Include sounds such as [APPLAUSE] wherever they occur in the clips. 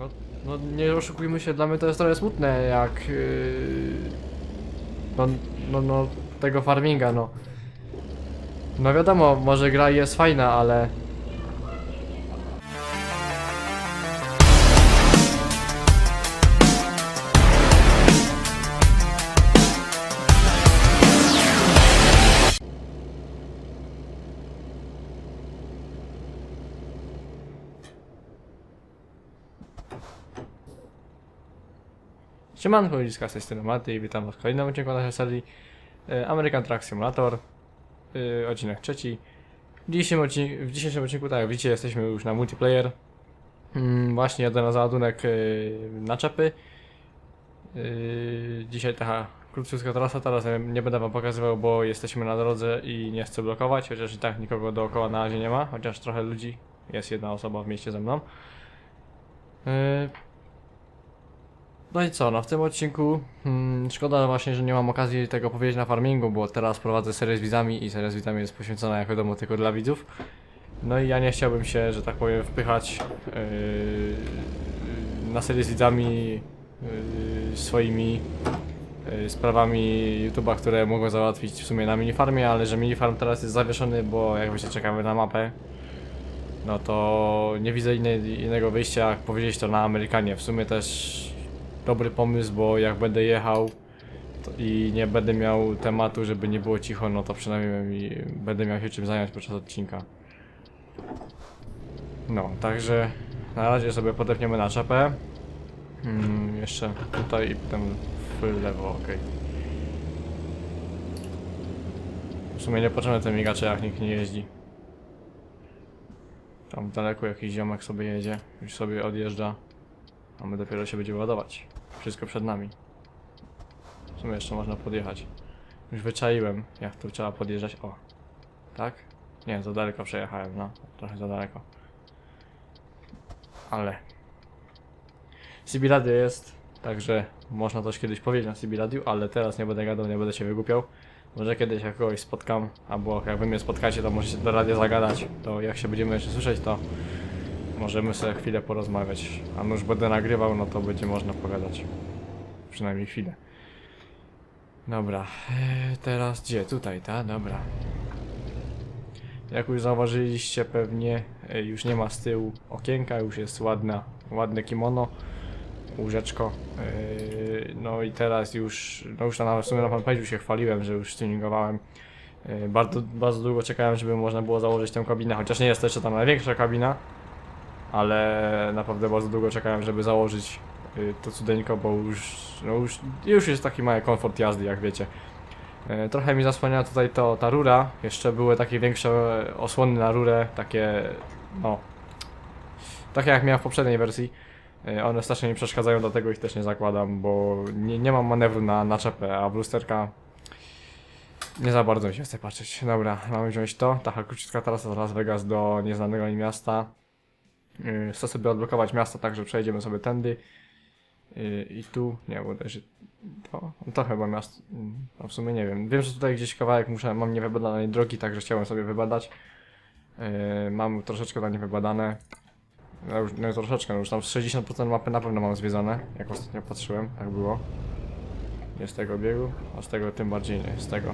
No, no nie oszukujmy się, dla mnie to jest trochę smutne, jak... Yy, no, no, no, tego farminga, no. No wiadomo, może gra jest fajna, ale... Siemanko, ludziska, z tej strony Maty i witam was w kolejnym odcinku naszej serii e, American Truck Simulator, e, odcinek trzeci. W dzisiejszym, odcinku, w dzisiejszym odcinku, tak jak widzicie, jesteśmy już na multiplayer. Mm, właśnie jadę na załadunek e, naczepy. Dzisiaj taka króciutka trasa, teraz nie będę wam pokazywał, bo jesteśmy na drodze i nie chcę blokować, chociaż i tak nikogo dookoła na razie nie ma, chociaż trochę ludzi, jest jedna osoba w mieście ze mną. No i co, no w tym odcinku hmm, szkoda właśnie, że nie mam okazji tego powiedzieć na farmingu, bo teraz prowadzę serię z widzami i seria z widzami jest poświęcona jak wiadomo tylko dla widzów. No i ja nie chciałbym się, że tak powiem, wpychać yy, na serię z widzami yy, swoimi yy, sprawami YouTube'a, które mogą załatwić w sumie na minifarmie, ale że minifarm teraz jest zawieszony, bo jak wiecie czekamy na mapę. No to nie widzę innej, innego wyjścia jak powiedzieć to na Amerykanie. W sumie też dobry pomysł, bo jak będę jechał to i nie będę miał tematu, żeby nie było cicho, no to przynajmniej będę miał się czym zająć podczas odcinka. No, także na razie sobie podepniemy na czepę. Mm, jeszcze tutaj i potem w lewo, ok. W sumie nie potrzebne te migacze, jak nikt nie jeździ. Tam daleko jakiś ziomek sobie jedzie, już sobie odjeżdża. A my dopiero się będziemy ładować. Wszystko przed nami. W sumie jeszcze można podjechać. Już wyczaiłem, jak tu trzeba podjeżdżać. O. Tak? Nie, za daleko przejechałem, no. Trochę za daleko. Ale. CB jest, także można coś kiedyś powiedzieć na CB ale teraz nie będę gadał, nie będę się wygłupiał. Może kiedyś jak kogoś spotkam, albo jak wy mnie spotkacie, to możecie do radia zagadać. To jak się będziemy jeszcze słyszeć, to Możemy sobie chwilę porozmawiać. A już będę nagrywał, no to będzie można pogadać. Przynajmniej chwilę. Dobra, eee, teraz gdzie? Tutaj, ta? Dobra. Jak już zauważyliście pewnie, e, już nie ma z tyłu okienka, już jest ładna, ładne kimono, łóżeczko. Eee, no i teraz już, no już na, w sumie na fanpage'u się chwaliłem, że już tuningowałem. Bardzo, bardzo długo czekałem, żeby można było założyć tę kabinę, chociaż nie jest to jeszcze ta największa kabina, ale naprawdę bardzo długo czekałem, żeby założyć y, to cudeńko, bo już, no już, już jest taki mały komfort jazdy, jak wiecie. E, Trochę mi zasłania tutaj to, ta rura, jeszcze były takie większe osłony na rurę, takie, no, takie jak miałem w poprzedniej wersji. E, One strasznie mi przeszkadzają, dlatego ich też nie zakładam, bo nie, nie mam manewru na naczepę, a w lusterka nie za bardzo mi się chce patrzeć. Dobra, mamy wziąć to. Taka króciutka trasa z Las Vegas do nieznanego mi miasta. Yy, Chcę sobie odblokować miasto, także przejdziemy sobie tędy. Yy, I tu, nie, bo też to, to chyba miasto, no w sumie nie wiem. Wiem, że tutaj gdzieś kawałek muszę, mam niewybadanej drogi, także chciałem sobie wybadać. Yy, mam troszeczkę tam niewybadane. No już, no troszeczkę, no już tam z 60% mapy na pewno mam zwiedzone, jak ostatnio patrzyłem, tak było. Nie z tego biegu, a z tego tym bardziej nie, z tego.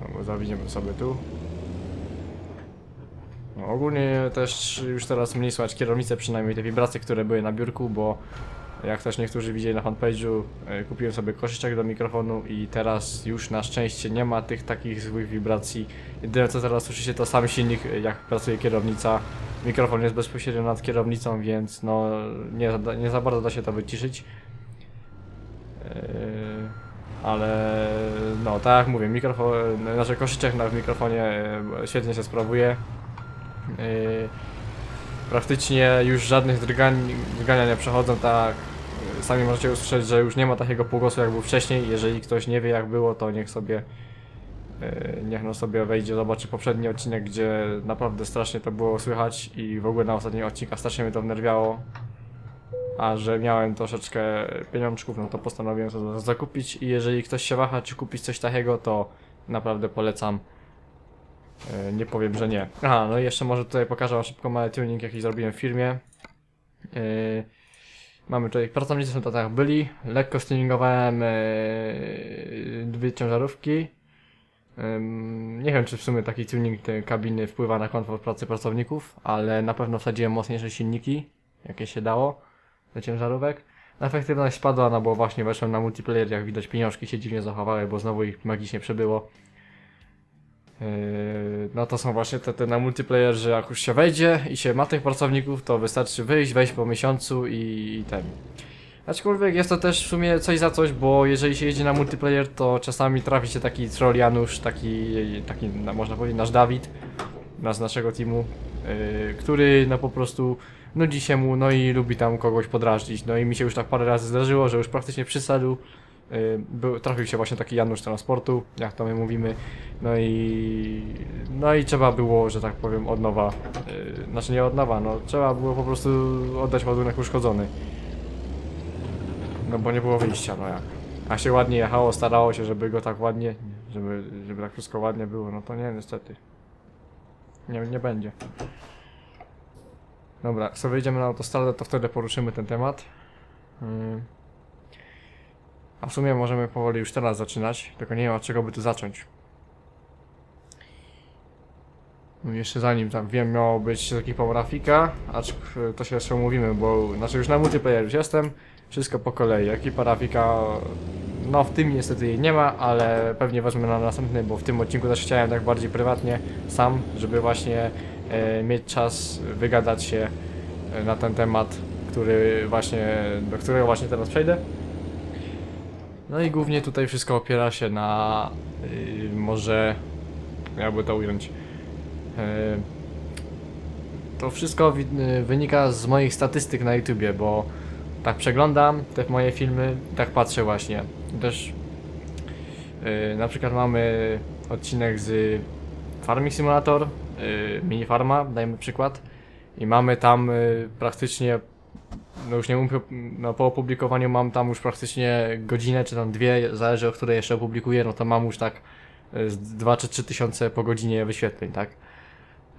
No bo zawidzimy sobie tu. No, ogólnie też już teraz mniej słychać kierownicę, przynajmniej te wibracje, które były na biurku, bo jak też niektórzy widzieli na fanpage'u, e, kupiłem sobie koszyczek do mikrofonu i teraz już na szczęście nie ma tych takich złych wibracji. Jedyne co teraz słyszycie to sam silnik, e, jak pracuje kierownica. Mikrofon jest bezpośrednio nad kierownicą, więc no nie, nie za bardzo da się to wyciszyć. Yy, ale no, tak jak mówię, mikrofon, znaczy koszyczek na mikrofonie e, świetnie się sprawuje. Yy, praktycznie już żadnych drgań, drgania nie przechodzą, tak yy, sami możecie usłyszeć, że już nie ma takiego półgłosu jak był wcześniej. Jeżeli ktoś nie wie jak było, to niech sobie yy, niech no sobie wejdzie, zobaczy poprzedni odcinek, gdzie naprawdę strasznie to było słychać i w ogóle na ostatnim odcinku strasznie mnie to wnerwiało. A że miałem troszeczkę pieniążków, no to postanowiłem to zakupić i jeżeli ktoś się waha, czy kupić coś takiego, to naprawdę polecam E, nie powiem, że nie. Aha, no i jeszcze może tutaj pokażę wam szybko mały tuning, jaki zrobiłem w firmie. E, mamy tutaj, pracownicy są tak byli, lekko stuningowałem e, dwie ciężarówki. Nie wiem, czy w sumie taki tuning tej kabiny wpływa na komfort pracy pracowników, ale na pewno wsadziłem mocniejsze silniki, jakie się dało, do ciężarówek. Efektywność spadła, no bo właśnie weszłem na multiplayer, jak widać pieniążki się dziwnie zachowały, bo znowu ich magicznie przybyło. Yy, no to są właśnie te, te na multiplayer, że jak już się wejdzie i się ma tych pracowników, to wystarczy wyjść, wejść po miesiącu i, i ten. Aczkolwiek jest to też w sumie coś za coś, bo jeżeli się jedzie na multiplayer, to czasami trafi się taki troll Janusz, taki, taki można powiedzieć nasz Dawid, z naszego teamu, yy, który no po prostu nudzi się mu, no i lubi tam kogoś podrażnić. No i mi się już tak parę razy zdarzyło, że już praktycznie przysadł. Yy, był, trafił się właśnie taki Janusz transportu, jak to my mówimy. No i no i trzeba było, że tak powiem, od nowa, yy, znaczy nie od nowa, no trzeba było po prostu oddać ładunek uszkodzony. No bo nie było wyjścia, no jak. A się ładnie jechało, starało się, żeby go tak ładnie, żeby, żeby tak wszystko ładnie było, no to nie, niestety. Nie, nie będzie. Dobra, jak sobie wyjdziemy na autostradę, to wtedy poruszymy ten temat. Ym. A w sumie możemy powoli już teraz zaczynać, tylko nie wiem od czego by tu zacząć. No jeszcze zanim tam wiem, miało być z ekipą Rafika, acz to się jeszcze umówimy, bo znaczy już na multiplayer już jestem, wszystko po kolei. Ekipa Rafika, no w tym niestety jej nie ma, ale pewnie wezmę na następny, bo w tym odcinku też chciałem tak bardziej prywatnie sam, żeby właśnie e, mieć czas wygadać się e, na ten temat, który właśnie, do którego właśnie teraz przejdę. No i głównie tutaj wszystko opiera się na y, może jakby to ująć. E, to wszystko y, wynika z moich statystyk na YouTubie, bo tak przeglądam te moje filmy, tak patrzę właśnie. Też yy, na przykład mamy odcinek z Farming Simulator, yy, Mini Farma, dajmy przykład. I mamy tam yy, praktycznie, no już nie mówię, no po opublikowaniu mam tam już praktycznie godzinę, czy tam dwie, zależy o której jeszcze opublikuję, no to mam już tak yy, z 2 czy 3 tysiące po godzinie wyświetleń, tak?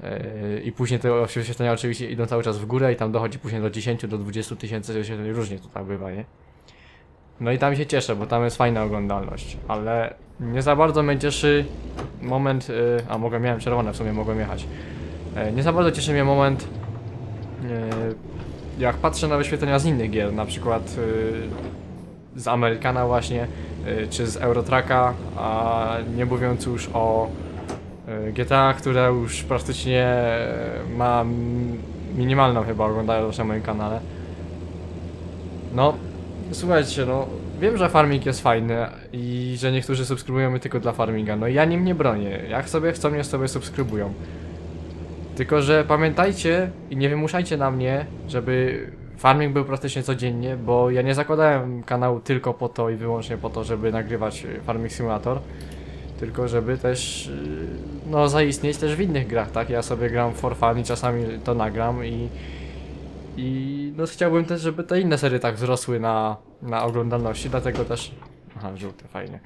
Yy, I później te wyświetlenia oczywiście idą cały czas w górę i tam dochodzi później do 10, do 20 tysięcy wyświetleń, różnie to tak bywa, nie? No i tam się cieszę, bo tam jest fajna oglądalność, ale nie za bardzo mnie cieszy moment, yy, a mogę, miałem czerwone, w sumie mogłem jechać. Nie za bardzo cieszy mnie moment, jak patrzę na wyświetlenia z innych gier, na przykład yy, z Amerykana właśnie, yy, czy z Eurotracka, a nie mówiąc już o E, GTA, które już praktycznie ma minimalną chyba oglądalność na moim kanale. No, słuchajcie, no, wiem, że farming jest fajny i że niektórzy subskrybują mnie tylko dla farminga, no ja nim nie bronię. Jak sobie chcą, niech sobie subskrybują. Tylko, że pamiętajcie i nie wymuszajcie na mnie, żeby farming był praktycznie codziennie, bo ja nie zakładałem kanału tylko po to i wyłącznie po to, żeby nagrywać e, Farming Simulator tylko żeby też yy, no zaistnieć też w innych grach, tak? Ja sobie gram for fun i czasami to nagram i i no chciałbym też, żeby te inne serie tak wzrosły na, na oglądalności, dlatego też aha, żółte, fajnie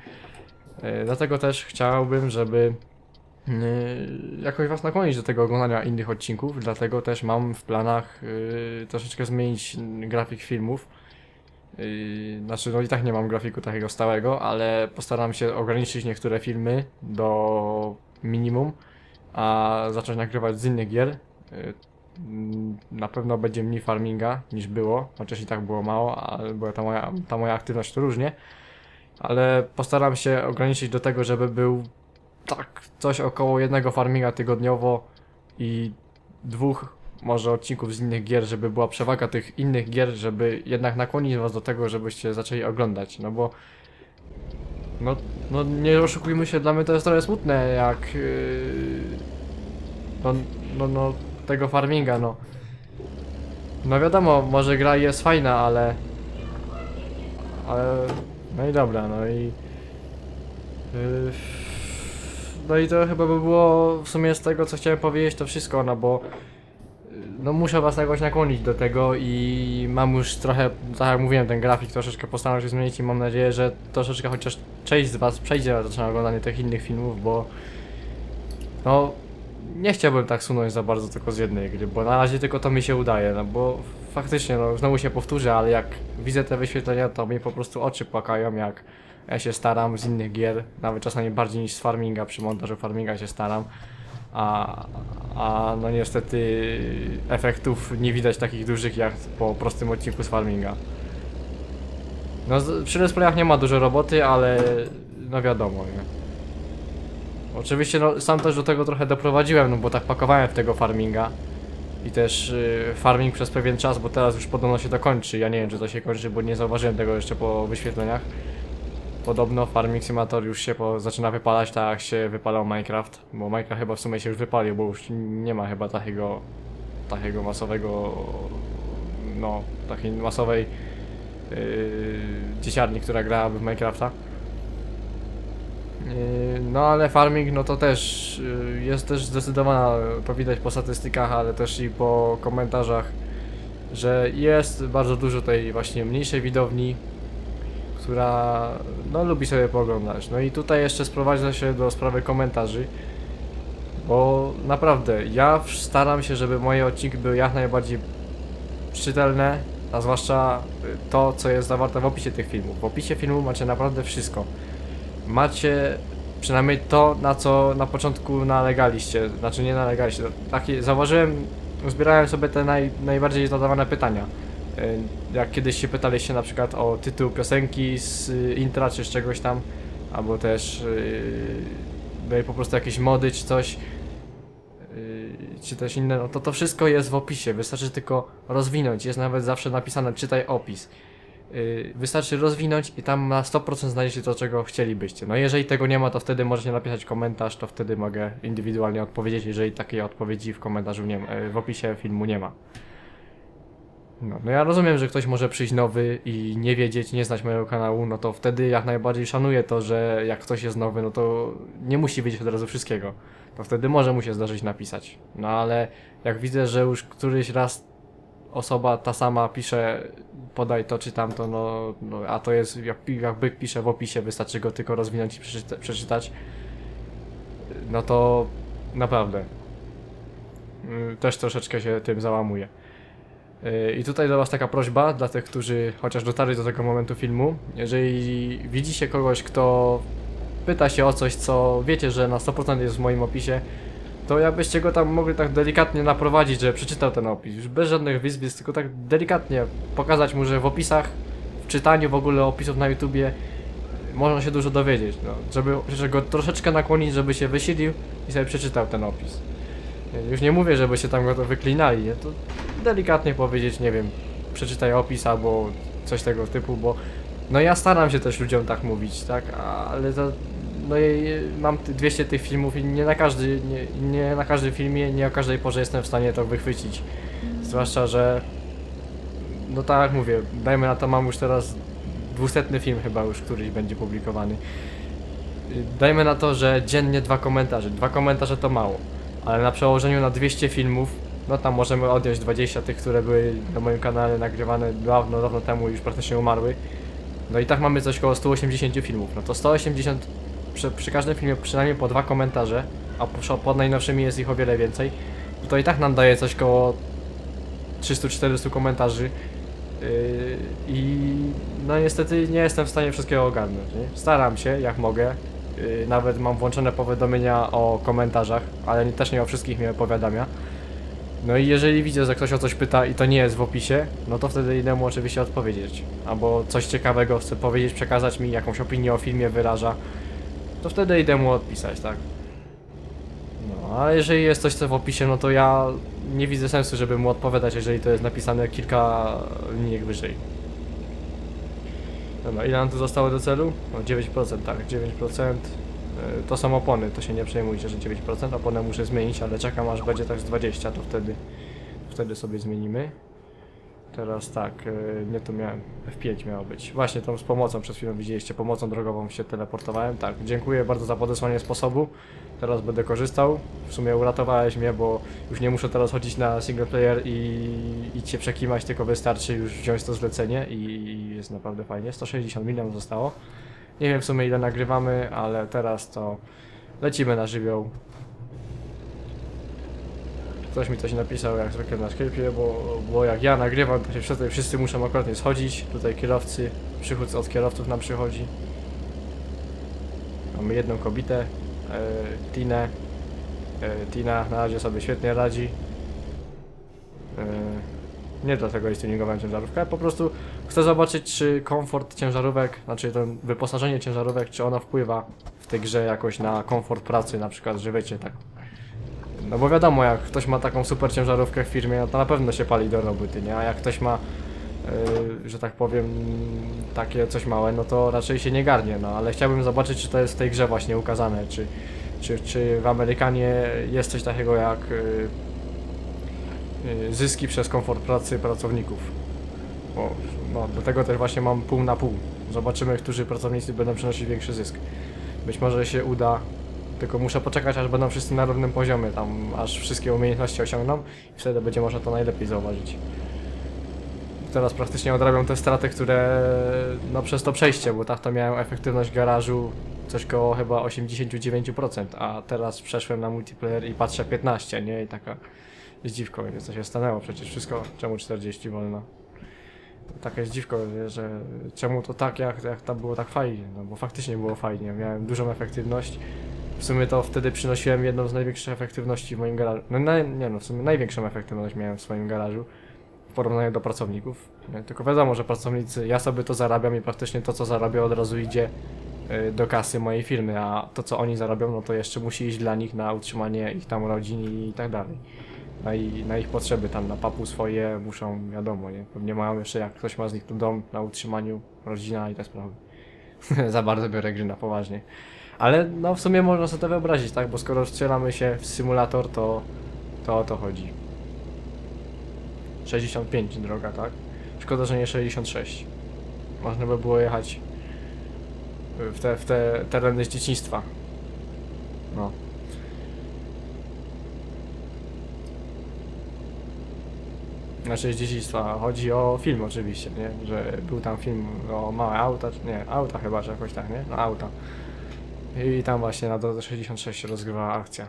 yy, dlatego też chciałbym, żeby jakoś was nakłonić do tego oglądania innych odcinków, dlatego też mam w planach yy, troszeczkę zmienić grafik filmów Yy, znaczy, no i tak nie mam grafiku takiego stałego, ale postaram się ograniczyć niektóre filmy do minimum, a zacząć nagrywać z innych gier. Yy, mm, na pewno będzie mniej farminga niż było, chociaż i tak było mało, ale była ta moja, ta moja aktywność to różnie. Ale postaram się ograniczyć do tego, żeby był tak coś około jednego farminga tygodniowo i dwóch może odcinków z innych gier, żeby była przewaga tych innych gier, żeby jednak nakłonić was do tego, żebyście zaczęli oglądać, no bo no, no nie oszukujmy się, dla mnie to jest trochę smutne, jak yy, no, no, no tego farminga, no. No wiadomo, może gra jest fajna, ale ale no i dobra, no i yy, no i to chyba by było w sumie z tego, co chciałem powiedzieć, to wszystko, no bo no muszę was jakoś nakłonić do tego i mam już trochę, tak jak mówiłem, ten grafik troszeczkę postaram się zmienić i mam nadzieję, że troszeczkę chociaż część z was przejdzie na oglądanie tych innych filmów, bo no nie chciałbym tak sunąć za bardzo tylko z jednej gry, bo na razie tylko to mi się udaje, no bo faktycznie, no znowu się powtórzę, ale jak widzę te wyświetlenia, to mi po prostu oczy płakają, jak ja się staram z innych gier, nawet czasami bardziej niż z farminga, przy montażu farminga się staram, a, a no niestety efektów nie widać takich dużych jak po prostym odcinku z farminga. No przy Let's Playach nie ma dużo roboty, ale no wiadomo, nie. Oczywiście no, sam też do tego trochę doprowadziłem, no bo tak pakowałem w tego farminga. I też y, farming przez pewien czas, bo teraz już podobno się to kończy. Ja nie wiem, czy to się kończy, bo nie zauważyłem tego jeszcze po wyświetleniach. Podobno Farming Simulator już się po, zaczyna wypalać, tak jak się wypalał Minecraft. Bo Minecraft chyba w sumie się już wypalił, bo już nie ma chyba takiego, takiego masowego, no, takiej masowej yy, dzieciarni, która grałaby w Minecrafta. Yy, No ale farming no to też yy, jest też zdecydowana, to widać po statystykach, ale też i po komentarzach, że jest bardzo dużo tej właśnie mniejszej widowni, która no lubi sobie pooglądać. No i tutaj jeszcze sprowadza się do sprawy komentarzy, bo naprawdę ja staram się, żeby moje odcinki były jak najbardziej czytelne, a zwłaszcza y, to, co jest zawarte w opisie tych filmów. W opisie filmu macie naprawdę wszystko macie przynajmniej to, na co na początku nalegaliście, znaczy nie nalegaliście, takie, zauważyłem, zbierałem sobie te naj, najbardziej zadawane pytania. Y, Jak kiedyś się pytaliście na przykład o tytuł piosenki z y, intra czy z czegoś tam, albo też yy, i po prostu jakieś mody czy coś, yy, czy też inne, no to to wszystko jest w opisie, wystarczy tylko rozwinąć, jest nawet zawsze napisane czytaj opis. Yy, wystarczy rozwinąć i tam na 100% znajdziecie to, czego chcielibyście. No jeżeli tego nie ma, to wtedy możecie napisać komentarz, to wtedy mogę indywidualnie odpowiedzieć, jeżeli takiej odpowiedzi w komentarzu nie yy, w opisie filmu nie ma. No, no ja rozumiem, że ktoś może przyjść nowy i nie wiedzieć, nie znać mojego kanału, no to wtedy jak najbardziej szanuję to, że jak ktoś jest nowy, no to nie musi wiedzieć od razu wszystkiego. To wtedy może mu się zdarzyć napisać. No ale jak widzę, że już któryś raz osoba ta sama pisze podaj to czy tamto, no, no a to jest jak, jak byk pisze w opisie, wystarczy go tylko rozwinąć i przeczyta, przeczytać, no to naprawdę y, też troszeczkę się tym załamuje. Y, I tutaj do Was taka prośba dla tych, którzy chociaż dotarli do tego momentu filmu. Jeżeli widzicie kogoś, kto pyta się o coś, co wiecie, że na 100% jest w moim opisie, to jakbyście go tam mogli tak delikatnie naprowadzić, że przeczytał ten opis. Już bez żadnych wyzwisk, tylko tak delikatnie pokazać mu, że w opisach, w czytaniu w ogóle opisów na YouTubie można się dużo dowiedzieć. No, żeby żeby go troszeczkę nakłonić, żeby się wysilił i sobie przeczytał ten opis. Już nie mówię, żeby się tam go to wyklinali, nie? to delikatnie powiedzieć, nie wiem, przeczytaj opis albo coś tego typu, bo no ja staram się też ludziom tak mówić, tak, ale to no i mam ty- 200 tych filmów i nie na każdy, nie, nie na każdym filmie, nie o każdej porze jestem w stanie to wychwycić. Zwłaszcza, że no tak jak mówię, dajmy na to mam już teraz 200 film chyba już, któryś będzie publikowany. Dajmy na to, że dziennie dwa komentarze. Dwa komentarze to mało, ale na przełożeniu na 200 filmów, no tam możemy odjąć 20 tych, które były na moim kanale nagrywane dawno, dawno temu już praktycznie umarły. No i tak mamy coś koło 180 filmów. No to 180 przy, przy każdym filmie przynajmniej po dwa komentarze, a po, pod najnowszymi jest ich o wiele więcej. No to i tak nam daje coś koło 300-400 komentarzy. Yy, I no niestety nie jestem w stanie wszystkiego ogarnąć. Nie? Staram się jak mogę. Yy, nawet mam włączone powiadomienia o komentarzach, ale nie- też nie o wszystkich mnie powiadamia. No i jeżeli widzę, że ktoś o coś pyta i to nie jest w opisie, no to wtedy idę mu oczywiście odpowiedzieć. Albo coś ciekawego chce powiedzieć, przekazać mi, jakąś opinię o filmie wyraża, to wtedy idę mu odpisać, tak? No, a jeżeli jest coś co w opisie, no to ja nie widzę sensu, żeby mu odpowiadać, jeżeli to jest napisane kilka linijek wyżej. Dobra, ile nam tu zostało do celu? No 9%, tak, 9%. Y, To są opony, to się nie przejmujcie, że 9%. Oponę muszę zmienić, ale czekam aż będzie tak z 20, to wtedy, wtedy sobie zmienimy. Teraz tak, y, nie tu miałem, F5 miało być. Właśnie tą z pomocą, przed chwilą widzieliście, pomocą drogową się teleportowałem. Tak, dziękuję bardzo za podesłanie sposobu. Teraz będę korzystał. W sumie uratowałeś mnie, bo już nie muszę teraz chodzić na single player i, i cię przekimać, tylko wystarczy już wziąć to zlecenie i, i jest naprawdę fajnie. 160 milionów zostało. Nie wiem w sumie ile nagrywamy, ale teraz to lecimy na żywioł. Ktoś mi coś napisał jak zwykle na sklepie, bo, bo jak ja nagrywam, to się wszyscy, wszyscy muszą akurat schodzić. Tutaj kierowcy, przychód od kierowców nam przychodzi. Mamy jedną kobietę, e, Tinę. E, Tina na razie sobie świetnie radzi. E, nie dlatego jest tuningowałem ciężarówkę, po prostu chcę zobaczyć, czy komfort ciężarówek, znaczy to wyposażenie ciężarówek, czy ono wpływa w tej grze jakoś na komfort pracy, na przykład, że wiecie, tak. No bo wiadomo, jak ktoś ma taką super ciężarówkę w firmie, no to na pewno się pali do roboty, nie? A jak ktoś ma, yy, że tak powiem, takie coś małe, no to raczej się nie garnie, no ale chciałbym zobaczyć, czy to jest w tej grze właśnie ukazane, czy, czy, czy w Amerykanie jest coś takiego jak yy, zyski przez komfort pracy pracowników. Bo, no, do tego też właśnie mam pół na pół. Zobaczymy, którzy pracownicy będą przynosić większy zysk. Być może się uda, tylko muszę poczekać, aż będą wszyscy na równym poziomie, tam aż wszystkie umiejętności osiągną i wtedy będzie można to najlepiej zauważyć. Teraz praktycznie odrabiam te straty, które no przez to przejście, bo tak to miałem efektywność garażu coś koło chyba 89%, a teraz przeszłem na multiplayer i patrzę 15, nie? I taka zdziwko, więc co się stanęło przecież wszystko, czemu 40 wolno? To takie zdziwko, że czemu to tak, jak, jak tam było tak fajnie, no bo faktycznie było fajnie, miałem dużą efektywność. W sumie to wtedy przynosiłem jedną z największych efektywności w moim garażu. No naj, nie no, w sumie największą efektywność miałem w swoim garażu w porównaniu do pracowników. Nie? Tylko wiadomo, że pracownicy, ja sobie to zarabiam i praktycznie to co zarabiam od razu idzie y, do kasy mojej firmy, a to co oni zarabią, no to jeszcze musi iść dla nich na utrzymanie ich tam rodzin i tak dalej. Na, i, na ich potrzeby tam, na papu swoje muszą, wiadomo, nie? Pewnie mają jeszcze, jak ktoś ma z nich tu dom na utrzymaniu, rodzina i te sprawy. [LAUGHS] Za bardzo biorę gry na poważnie. Ale no w sumie można sobie to wyobrazić, tak? Bo skoro strzelamy się w symulator, to, to o to chodzi. 65 droga, tak? Szkoda, że nie 66. Można by było jechać w te, w te tereny z dzieciństwa. No. Znaczy z dzieciństwa. Chodzi o film oczywiście, nie? Że był tam film o małe auta, czy nie, auta chyba, że jakoś tak, nie? No auta. I tam właśnie na drodze 66 się rozgrywała akcja.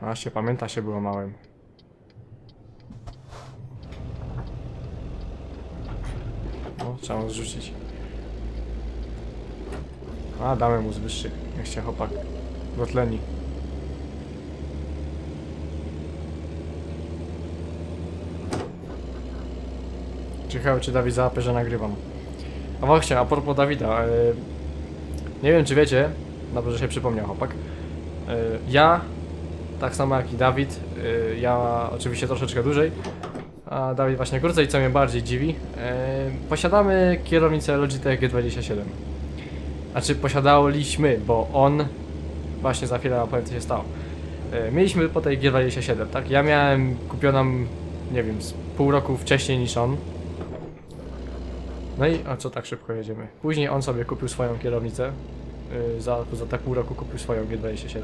No, Właśnie pamięta się było małym. No, trzeba mu zrzucić. A, damy mu z wyższych. Niech się chłopak dotleni. Ciekawe, czy Dawid załapie, że nagrywam. A właśnie, a propos Dawida. Yy, nie wiem, czy wiecie, dobrze, że się przypomniał chłopak. Yy, ja, tak samo jak i Dawid, yy, ja oczywiście troszeczkę dłużej, a Dawid właśnie krócej, co mnie bardziej dziwi, yy, posiadamy kierownicę Logitech G27. Znaczy posiadaliśmy, bo on, właśnie za chwilę opowiem co się stało. Mieliśmy po tej G27, tak? Ja miałem kupioną, nie wiem, z pół roku wcześniej niż on. No i, a co tak szybko jedziemy? Później on sobie kupił swoją kierownicę, za, za te pół roku kupił swoją G27.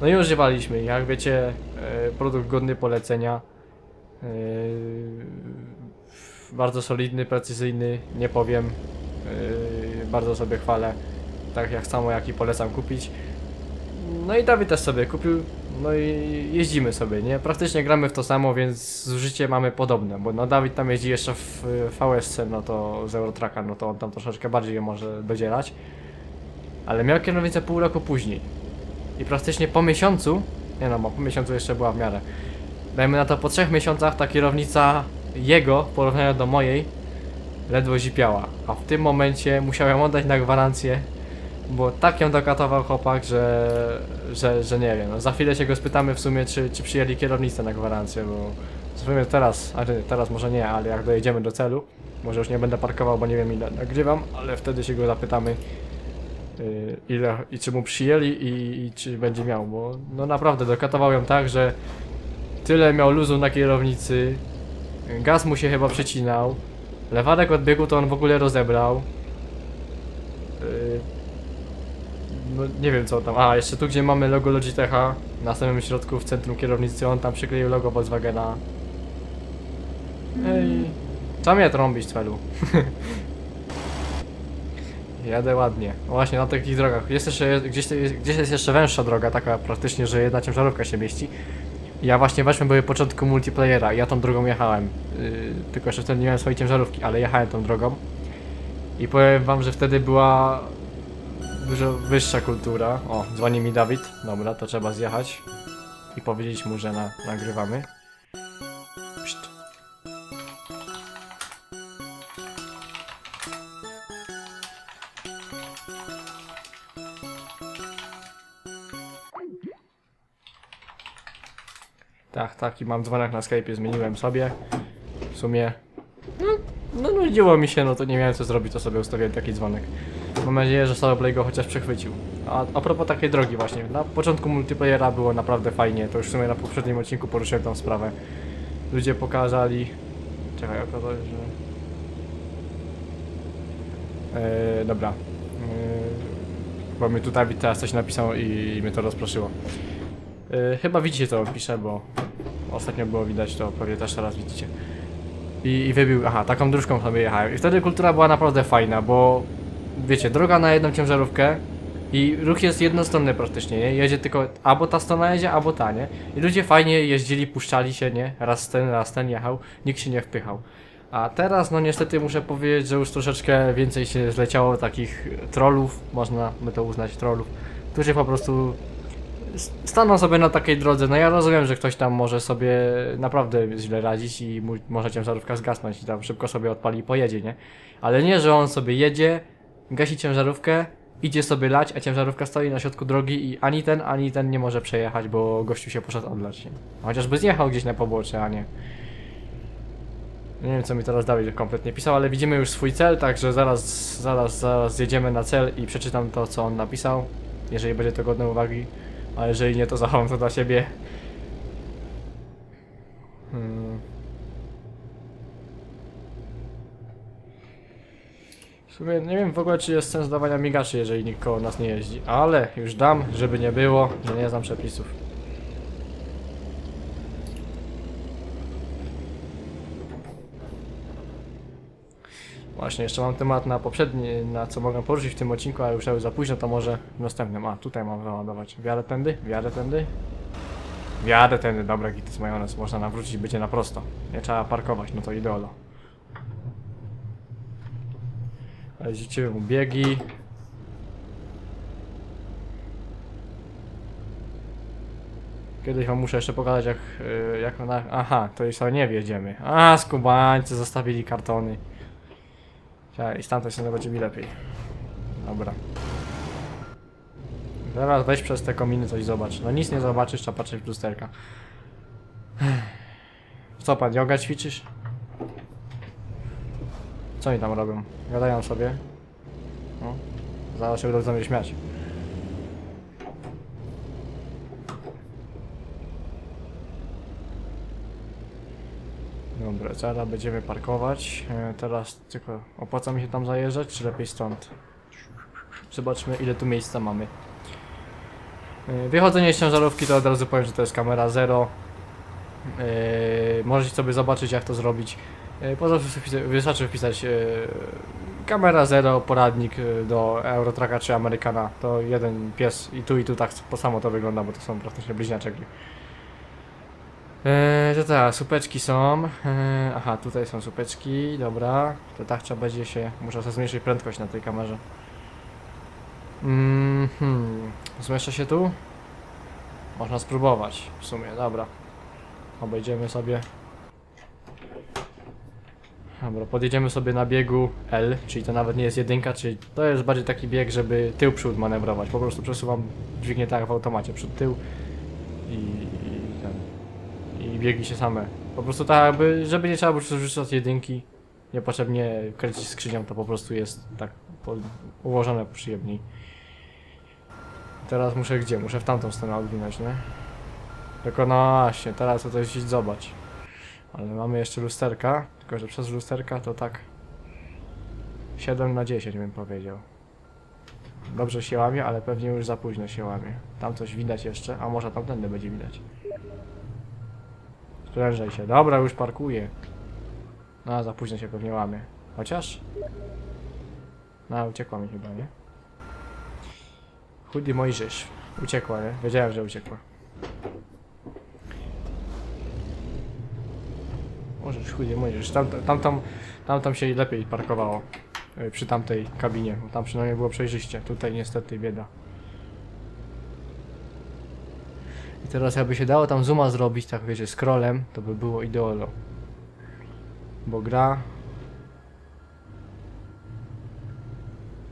No i używaliśmy, jak wiecie, yy, produkt godny polecenia. Yy, bardzo solidny, precyzyjny, nie powiem. Bardzo sobie chwalę, tak jak samo jak i polecam kupić. No i Dawid też sobie kupił, no i jeździmy sobie, nie? Praktycznie gramy w to samo, więc zużycie mamy podobne, bo no Dawid tam jeździ jeszcze w VSC, no to z Eurotracka, no to on tam troszeczkę bardziej może dodzierać. Ale miał kierownicę pół roku później. I praktycznie po miesiącu, nie no, po miesiącu jeszcze była w miarę. Dajmy na to po trzech miesiącach ta kierownica jego, w porównaniu do mojej, ledwo zipiała. A w tym momencie musiałem oddać na gwarancję, bo tak ją dokatował chłopak, że, że, że nie wiem. No, za chwilę się go spytamy w sumie, czy, czy przyjęli kierownicę na gwarancję, bo w sumie teraz, a teraz może nie, ale jak dojedziemy do celu, może już nie będę parkował, bo nie wiem ile nagrywam, ale wtedy się go zapytamy, ile i czy mu przyjęli i, i czy będzie miał, bo no naprawdę dokatował ją tak, że tyle miał luzu na kierownicy, gaz mu się chyba przecinał, lewarek od biegu to on w ogóle rozebrał. Yy, no nie wiem co tam. A, jeszcze tu gdzie mamy logo Logitecha, na samym środku w centrum kierownicy, on tam przykleił logo Volkswagena. Ej, trzeba mnie trąbić celu. [LAUGHS] Jadę ładnie. Właśnie na takich drogach. Jest jeszcze, gdzieś, gdzieś jest jeszcze węższa droga, taka praktycznie, że jedna ciężarówka się mieści. Ja właśnie weźmy były początku multiplayera, ja tą drogą jechałem. Yy, tylko jeszcze wtedy nie miałem swojej ciężarówki, ale jechałem tą drogą. I powiem wam, że wtedy była dużo wyższa kultura. O, dzwoni mi Dawid. Dobra, to trzeba zjechać. I powiedzieć mu, że na, nagrywamy. Taki mam dzwonek na Skype'ie, zmieniłem sobie. W sumie. No, no nudziło mi się, no to nie miałem co zrobić, to sobie ustawiłem taki dzwonek. Mam nadzieję, że Soloplay go chociaż przechwycił. A, a propos takiej drogi właśnie, na początku multiplayera było naprawdę fajnie, to już w sumie na poprzednim odcinku poruszyłem tą sprawę. Ludzie pokazali... Czekaj, okazało się, że... Eee, dobra. Eee, bo mi tutaj teraz coś napisał i, i mnie to rozproszyło. Eee, chyba widzicie co on pisze, bo ostatnio było widać, to pewnie też teraz widzicie. I, I wybił, aha, taką dróżką sobie jechałem. I wtedy kultura była naprawdę fajna, bo wiecie, droga na jedną ciężarówkę i ruch jest jednostronny praktycznie, nie? Jedzie tylko, albo ta strona jedzie, albo ta, nie? I ludzie fajnie jeździli, puszczali się, nie? Raz ten, raz ten jechał, nikt się nie wpychał. A teraz, no niestety muszę powiedzieć, że już troszeczkę więcej się zleciało takich trollów, można by to uznać trollów, którzy po prostu staną sobie na takiej drodze. No ja rozumiem, że ktoś tam może sobie naprawdę źle radzić i mu, może ciężarówka zgasnąć i tam szybko sobie odpali i pojedzie, nie? Ale nie, że on sobie jedzie, gasi ciężarówkę, idzie sobie lać, a ciężarówka stoi na środku drogi i ani ten, ani ten nie może przejechać, bo gościu się poszedł odlać. Nie? Chociażby zjechał gdzieś na pobocze, a nie. Nie wiem co mi teraz Dawid kompletnie pisał, ale widzimy już swój cel, także zaraz, zaraz, zaraz zjedziemy na cel i przeczytam to co on napisał, jeżeli będzie to godne uwagi, a jeżeli nie to zachowam to dla siebie. Hmm. W sumie nie wiem w ogóle czy jest sens dawania migaczy, jeżeli nikt koło nas nie jeździ, ale już dam, żeby nie było, że nie znam przepisów. Właśnie, jeszcze mam temat na poprzedni, na co mogę poruszyć w tym odcinku, ale już za późno, to może w następnym. A, tutaj mam załadować. Wiarę tędy? Wiarę tędy? Wiarę tędy, dobra, gitis majonez. Można nawrócić, będzie na prosto. Nie trzeba parkować, no to ideolo. Jeździcie biegi. Kiedyś wam muszę jeszcze pokazać jak, y, jak. Aha, to już nie wjedziemy. A, skubańcy zostawili kartony. Czekaj, i tamtej strony będzie mi lepiej. Dobra. Zaraz weź przez te kominy coś zobacz. No nic nie zobaczysz, trzeba patrzeć w lusterka. Co pan, yoga ćwiczysz? Co oni tam robią? Gadają sobie. No. Zaraz się będą ze mnie śmiać. Dobra, zaraz będziemy parkować. E, teraz tylko opłaca mi się tam zajeżdżać, czy lepiej stąd? Zobaczmy ile tu miejsca mamy. E, Wychodzenie z ciężarówki to od razu powiem, że to jest kamera zero. E, możecie sobie zobaczyć jak to zrobić. Po prostu wpisa- wystarczy wpisać kamera zero, poradnik do Eurotraka czy Amerykana. To jeden pies i tu i tu tak samo to wygląda, bo to są praktycznie bliźniaczeki. Eee, to tak, supeczki są. Eee, aha, tutaj są supeczki, dobra. To tak trzeba będzie się. Muszę sobie zmniejszyć prędkość na tej kamerze. Mhm. Zmieszczę się tu? Można spróbować w sumie, dobra. Obejdziemy sobie. Dobra, podjedziemy sobie na biegu L, czyli to nawet nie jest jedynka, czyli to jest bardziej taki bieg, żeby tył przód manewrować. Po prostu przesuwam dźwignię tak w automacie, przód tył i, i biegi się same. Po prostu tak jakby, żeby nie trzeba było rzucać jedynki, niepotrzebnie kręcić skrzynią, to po prostu jest tak ułożone przyjemniej. Teraz muszę gdzie? Muszę w tamtą stronę odwinąć, nie? Tylko no właśnie, teraz to coś zobacz. Ale mamy jeszcze lusterka, tylko że przez lusterka to tak 7 na 10 bym powiedział. Dobrze się łamie, ale pewnie już za późno się łamie. Tam coś widać jeszcze, a może tamtędy będzie widać. Sprężaj się. Dobra, już parkuję. No, za późno się pewnie łamie. Chociaż? No, uciekła mi chyba, nie? Chudy Mojżesz. Uciekła, nie? Wiedziałem, że uciekła. Możesz, chudy Mojżesz. Tam, tam, tam, tam, tam się lepiej parkowało. Y, przy tamtej kabinie. Tam przynajmniej było przejrzyście. Tutaj niestety bieda. I teraz jakby się dało tam zooma zrobić, tak wiecie, scrollem, to by było ideolo. Bo gra...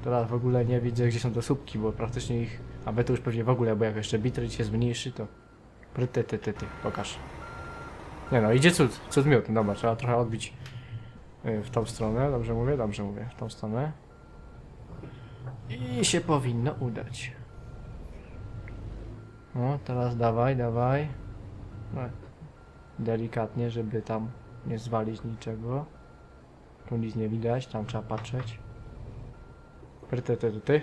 Teraz w ogóle nie widzę gdzie są te słupki, bo praktycznie ich... A to już pewnie w ogóle, bo jak jeszcze bitrate się zmniejszy, to... Ty, ty, ty, ty, pokaż. Nie no, idzie cud, cud miód, dobra, trzeba trochę odbić y, w tą stronę, dobrze mówię? Dobrze mówię, w tą stronę. I się powinno udać. No, teraz dawaj, dawaj. No, delikatnie, żeby tam nie zwalić niczego. Tu nic nie widać, tam trzeba patrzeć. Ty, ty, ty.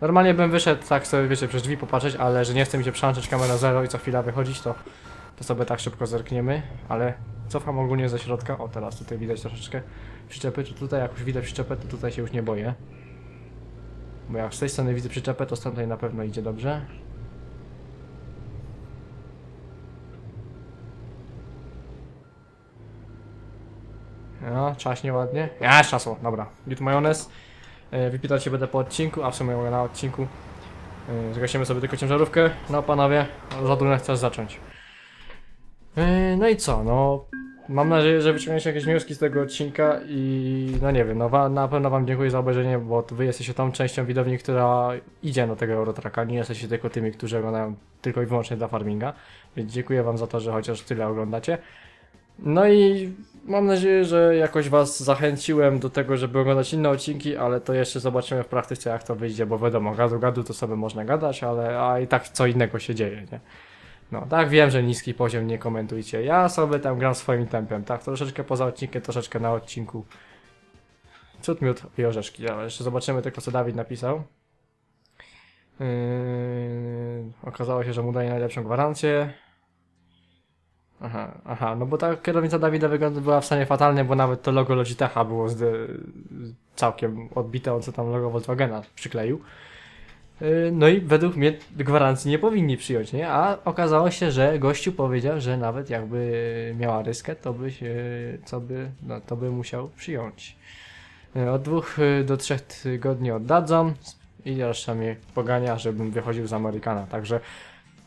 Normalnie bym wyszedł tak sobie, wiecie, przez drzwi popatrzeć, ale że nie chce mi się przełączyć kamera zero i co chwila wychodzić, to, to sobie tak szybko zerkniemy, ale cofam ogólnie ze środka. O, teraz tutaj widać troszeczkę przyczepy, to tutaj jak już widać przyczepę, to tutaj się już nie boję. Bo jak z tej strony widzę przyczepę, to z tamtej na pewno idzie dobrze. No, czaśnie ładnie. Ja, czasło, dobra. Git majonez. E, Wypitać się będę po odcinku, a w sumie na odcinku. E, Zgasimy sobie tylko ciężarówkę. No panowie, za dużo chcesz zacząć. E, No i co, no... Mam nadzieję, że wyciągniecie jakieś wnioski z tego odcinka i no nie wiem, no wa- na pewno wam dziękuję za obejrzenie, bo wy jesteście tą częścią widowni, która idzie do tego Eurotraka, nie jesteście tylko tymi, którzy oglądają tylko i wyłącznie dla farminga, więc dziękuję wam za to, że chociaż tyle oglądacie. No i mam nadzieję, że jakoś was zachęciłem do tego, żeby oglądać inne odcinki, ale to jeszcze zobaczymy w praktyce jak to wyjdzie, bo wiadomo, gadu gadu to sobie można gadać, ale a i tak co innego się dzieje, nie? No, tak wiem, że niski poziom nie komentujcie. Ja sobie tam gram swoim tempem, tak? Troszeczkę poza odcinkiem, troszeczkę na odcinku. Cud, miód i orzeszki, ale jeszcze zobaczymy tylko co Dawid napisał. Yy, okazało się, że mu daje najlepszą gwarancję. Aha, aha, no bo ta kierownica Dawida wygląda była w stanie fatalnym, bo nawet to logo Logitecha było całkiem odbite, on co tam logo Volkswagena przykleił. Yy, No i według mnie gwarancji nie powinni przyjąć, nie? A okazało się, że gościu powiedział, że nawet jakby miała ryskę, to by się, co by, no to by musiał przyjąć. Yy, Od dwóch yy, do trzech tygodni oddadzą i reszta mnie pogania, żebym wychodził z Amerykana. Także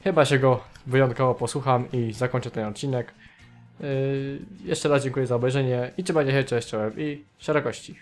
chyba się go wyjątkowo posłucham i zakończę ten odcinek. Yy, jeszcze raz dziękuję za obejrzenie i trzymajcie się, cześć, czołem i szerokości.